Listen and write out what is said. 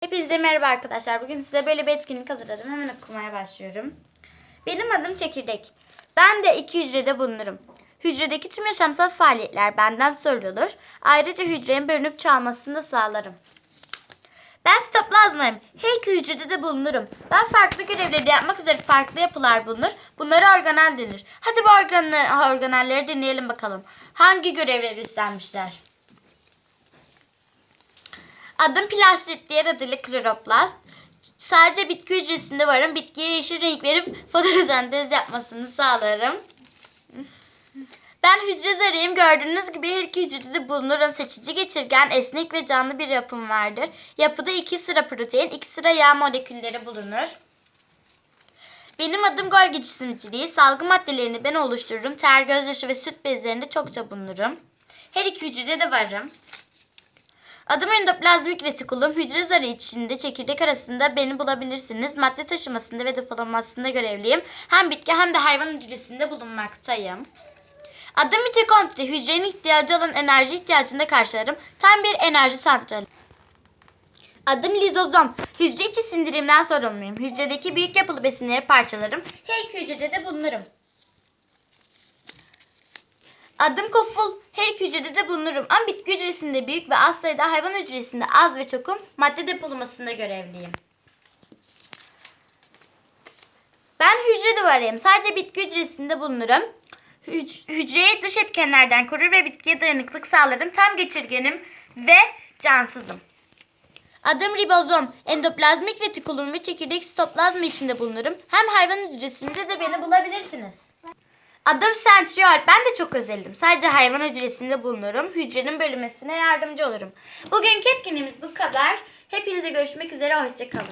Hepinize merhaba arkadaşlar. Bugün size böyle bir etkinlik hazırladım. Hemen okumaya başlıyorum. Benim adım Çekirdek. Ben de iki hücrede bulunurum. Hücredeki tüm yaşamsal faaliyetler benden sorulur. Ayrıca hücrenin bölünüp çoğalmasını da sağlarım. Ben sitoplazmayım. Her iki hücrede de bulunurum. Ben farklı görevleri yapmak üzere farklı yapılar bulunur. Bunlara organel denir. Hadi bu organel, organelleri deneyelim bakalım. Hangi görevleri üstlenmişler? Adım plastit, diğer adıyla kloroplast. Sadece bitki hücresinde varım. Bitkiye yeşil renk verip fotosentez yapmasını sağlarım. Ben hücre zarıyım. Gördüğünüz gibi her iki hücrede de bulunurum. Seçici geçirgen, esnek ve canlı bir yapım vardır. Yapıda iki sıra protein, iki sıra yağ molekülleri bulunur. Benim adım Golgi cisimciliği. Salgı maddelerini ben oluştururum. Ter, gözyaşı ve süt bezlerinde çokça bulunurum. Her iki hücrede de varım. Adım endoplazmik retikulum. Hücre zarı içinde çekirdek arasında beni bulabilirsiniz. Madde taşımasında ve depolamasında görevliyim. Hem bitki hem de hayvan hücresinde bulunmaktayım. Adım mitokondri. Hücrenin ihtiyacı olan enerji ihtiyacını karşılarım. Tam bir enerji santrali. Adım lizozom. Hücre içi sindirimden sorumluyum. Hücredeki büyük yapılı besinleri parçalarım. Her hücrede de bulunurum. Adım koful. Her iki hücrede de bulunurum. Ama bitki hücresinde büyük ve az sayıda hayvan hücresinde az ve çokum madde depolamasında görevliyim. Ben hücre duvarıyım. Sadece bitki hücresinde bulunurum. Hüc- hücreyi dış etkenlerden korur ve bitkiye dayanıklık sağlarım. Tam geçirgenim ve cansızım. Adım ribozom. Endoplazmik retikulum ve çekirdek sitoplazma içinde bulunurum. Hem hayvan hücresinde de beni bulabilirsiniz. Adım sentriol. Ben de çok özeldim. Sadece hayvan hücresinde bulunurum. Hücrenin bölünmesine yardımcı olurum. Bugünkü etkinliğimiz bu kadar. Hepinize görüşmek üzere. Hoşçakalın.